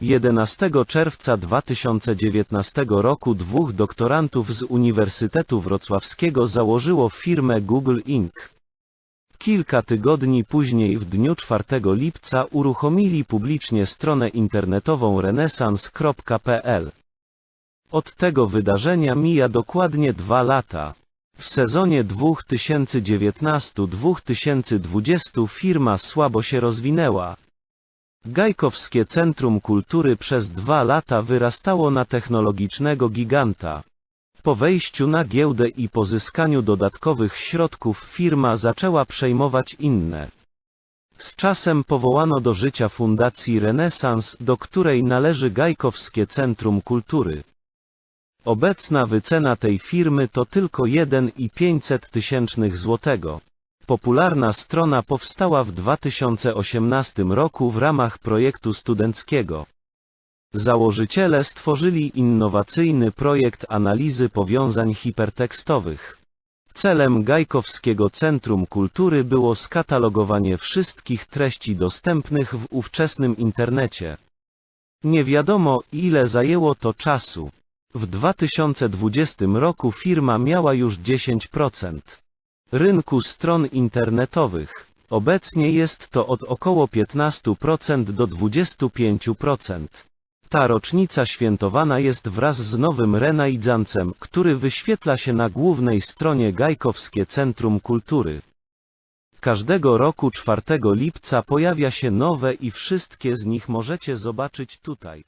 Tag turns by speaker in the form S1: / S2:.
S1: 11 czerwca 2019 roku dwóch doktorantów z Uniwersytetu Wrocławskiego założyło firmę Google Inc. Kilka tygodni później w dniu 4 lipca uruchomili publicznie stronę internetową renesans.pl. Od tego wydarzenia mija dokładnie dwa lata. W sezonie 2019-2020 firma słabo się rozwinęła. Gajkowskie Centrum Kultury przez dwa lata wyrastało na technologicznego giganta. Po wejściu na giełdę i pozyskaniu dodatkowych środków firma zaczęła przejmować inne. Z czasem powołano do życia Fundacji Renesans, do której należy Gajkowskie Centrum Kultury. Obecna wycena tej firmy to tylko 1,5 tysięcznych złotego. Popularna strona powstała w 2018 roku w ramach projektu studenckiego. Założyciele stworzyli innowacyjny projekt analizy powiązań hipertekstowych. Celem Gajkowskiego Centrum Kultury było skatalogowanie wszystkich treści dostępnych w ówczesnym internecie. Nie wiadomo, ile zajęło to czasu. W 2020 roku firma miała już 10% rynku stron internetowych. Obecnie jest to od około 15% do 25%. Ta rocznica świętowana jest wraz z nowym renajdzancem, który wyświetla się na głównej stronie Gajkowskie Centrum Kultury. Każdego roku 4 lipca pojawia się nowe i wszystkie z nich możecie zobaczyć tutaj.